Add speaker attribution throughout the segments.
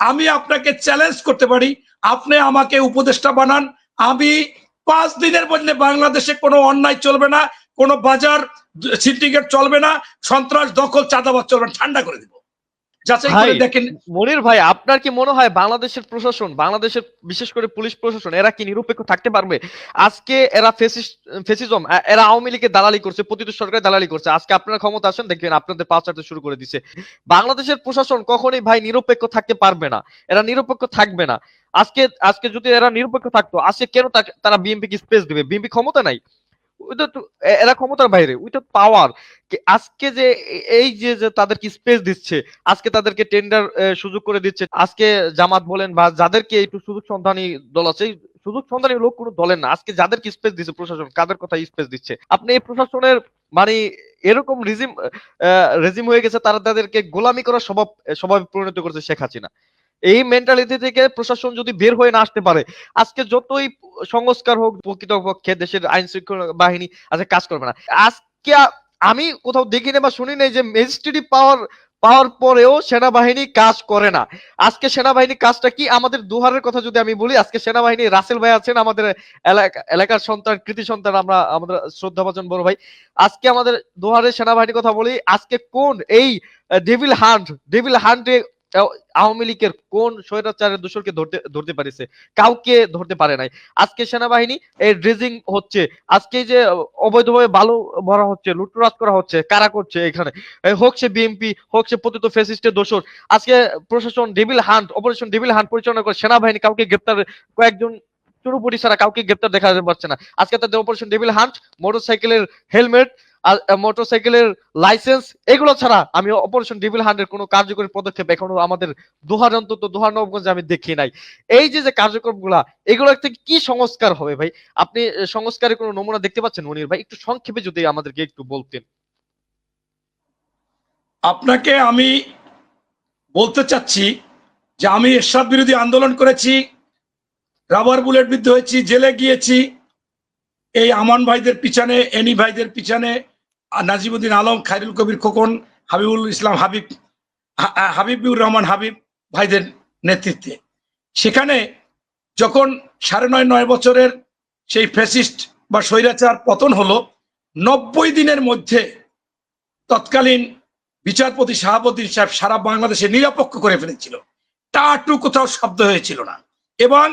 Speaker 1: আমি আপনাকে চ্যালেঞ্জ করতে পারি। আপনি আমাকে উপদেষ্টা বানান। আমি পাঁচ দিনের মধ্যে বাংলাদেশে কোনো অন্যায় চলবে না কোনো বাজার সিন্ডিকেট চলবে না সন্ত্রাস দখল চাঁদাবাদ চলবে না, ঠান্ডা করে দিব। যাচাই করে দেখেন।
Speaker 2: মনির ভাই আপনার কি মনে হয় বাংলাদেশের প্রশাসন বাংলাদেশের বিশেষ করে পুলিশ প্রশাসন এরা কি নিরপেক্ষ থাকতে পারবে? আজকে এরা ফেসিজম এরা আওয়ামী লীগের দালালি করছে প্রতিটি সরকার দালালি করছে। আজকে আপনারা ক্ষমতা আসেন দেখবেন আপনাদের পাঁচ চারতে শুরু করে দিছে। বাংলাদেশের প্রশাসন কখনোই ভাই নিরপেক্ষ থাকতে পারবে না। এরা নিরপেক্ষ থাকবে না। আজকে আজকে যদি এরা নিরপেক্ষ থাকতো আজকে কেন তারা বিএনপি কি স্পেস দিবে? বিএনপি ক্ষমতা নাই। এরা ক্ষমতার বাইরে পাওয়ার আজকে যে এই যে তাদেরকে স্পেস দিচ্ছে, আজকে তাদেরকে টেন্ডার সুযোগ করে দিচ্ছে, আজকে জামাত বলেন বা যাদেরকে একটু সুযোগ সন্ধানী দল আছে সুযোগ সন্ধানী লোক কোনো দলের না। আজকে যাদেরকে স্পেস দিচ্ছে প্রশাসন, কাদের কথা স্পেস দিচ্ছে? আপনি এই প্রশাসনের মানে এরকম রিজিম রেজিম হয়ে গেছে, তারা তাদেরকে গোলামি করার স্বভাব, স্বভাবে পরিণত করছে শেখ হাসিনা। এই মেন্টালিটি থেকে প্রশাসন যদি বের হয়ে না আসতে পারে, আজকে যতই সংস্কার হোক, প্রকৃতপক্ষে দেশের আইন শৃঙ্খলা বাহিনী আজকে কাজ করবে না। আজকে আমি কোথাও দেখি না বা শুনি নাই যে ম্যাজিস্ট্রেটি পাওয়ার পাওয়ার পরেও সেনাবাহিনী কাজ করে না। আজকে সেনাবাহিনী কাজটা কি? আমাদের দুহারের কথা যদি আমি বলি, আজকে সেনাবাহিনী রাসেল ভাই আছেন, আমাদের এলাকা, এলাকার সন্তান, কৃতি সন্তান আমরা, আমাদের শ্রদ্ধাভাজন বড় ভাই। আজকে আমাদের দুহারের সেনাবাহিনীর কথা বলি, আজকে কোন এই ডেভিল হান্ট ডেভিল হান্টে আওয়ামী লীগের কোন স্বৈরাচারের দোষরকে ধরতে ধরতে পারিছে? কাউকে ধরতে পারে নাই। আজকে সেনাবাহিনী এই ড্রেজিং হচ্ছে। আজকে যে অবৈধভাবে বালু ভরা হচ্ছে, লুটরাজ করা হচ্ছে, কারা করছে এখানে? হোক সে বিএনপি হোক সে পতিত ফেসিস্টের দোষর। আজকে প্রশাসন devil hunt operation devil hunt পরিচালনা করে সেনাবাহিনী কাউকে গ্রেপ্তার, কয়েকজন চুরুপুরি ছাড়া কাউকে গ্রেপ্তার দেখা যাচ্ছে না। আজকে তাদের অপারেশন ডেভিল হান্ট মোটরসাইকেলের হেলমেট মোটরসাইকেলের লাইসেন্স এগুলো ছাড়া আমি অপারেশন ডিভিল হান্টের কোনো কার্যকরী পদক্ষেপ এখনও আমাদের দোহার অন্তত দোহার নবগঞ্জে আমি দেখি নাই। এই যে যে কার্যক্রমগুলা এগুলো থেকে কি সংস্কার হবে ভাই? আপনি সংস্কারের কোনো নমুনা দেখতে পাচ্ছেন মনির ভাই? একটু সংক্ষেপে যদি আমাদেরকে একটু বলতেন।
Speaker 1: আপনাকে আমি বলতে চাচ্ছি যে আমি এরশাদ বিরোধী আন্দোলন করেছি, রাবার বুলেট বিদ্ধ হয়েছি, জেলে গিয়েছি এই আমান ভাইদের পিছনে, এনি ভাইদের পিছনে নাজিমুদ্দিন আলম খাইরুল কবির খোকন, হাবিবুল ইসলাম হাবিব হাবিবুর রহমান হাবিব ভাইদের নেতৃত্বে। সেখানে যখন সাড়ে নয় নয় বছরের সেই ফ্যাসিস্ট বা স্বৈরাচার পতন হলো, নব্বই দিনের মধ্যে তৎকালীন বিচারপতি শাহাবুদ্দিন সাহেব সারা বাংলাদেশে নিরপেক্ষ করে ফেলেছিল। টাটু কোথাও শব্দ হয়েছিল না। এবং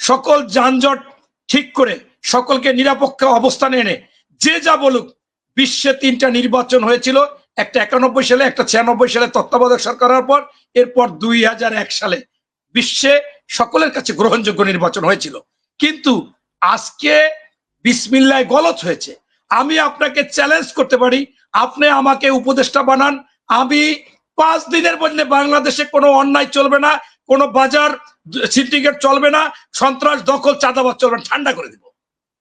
Speaker 1: সকল যানজট ঠিক করে সকলকে নিরপেক্ষ অবস্থানে এনে যে যা বলুক, বিশ্বে তিনটা নির্বাচন হয়েছিল, একটা একানব্বই সালে, একটা ছিয়ানব্বই সালে তত্ত্বাবধায়ক সরকার হওয়ার পর, এরপর দুই হাজার এক সালে বিশ্বে সকলের কাছে গ্রহণযোগ্য নির্বাচন হয়েছিল। কিন্তু আজকে বিসমিল্লায় গলত হয়েছে। আমি আপনাকে চ্যালেঞ্জ করতে পারি, আপনি আমাকে উপদেষ্টা বানান, আমি পাঁচ দিনের মধ্যে বাংলাদেশে কোনো অন্যায় চলবে না কোনো বাজার সিন্ডিকেট চলবে না সন্ত্রাস দখল চাঁদাবাদ চলবে ঠান্ডা করে দিব।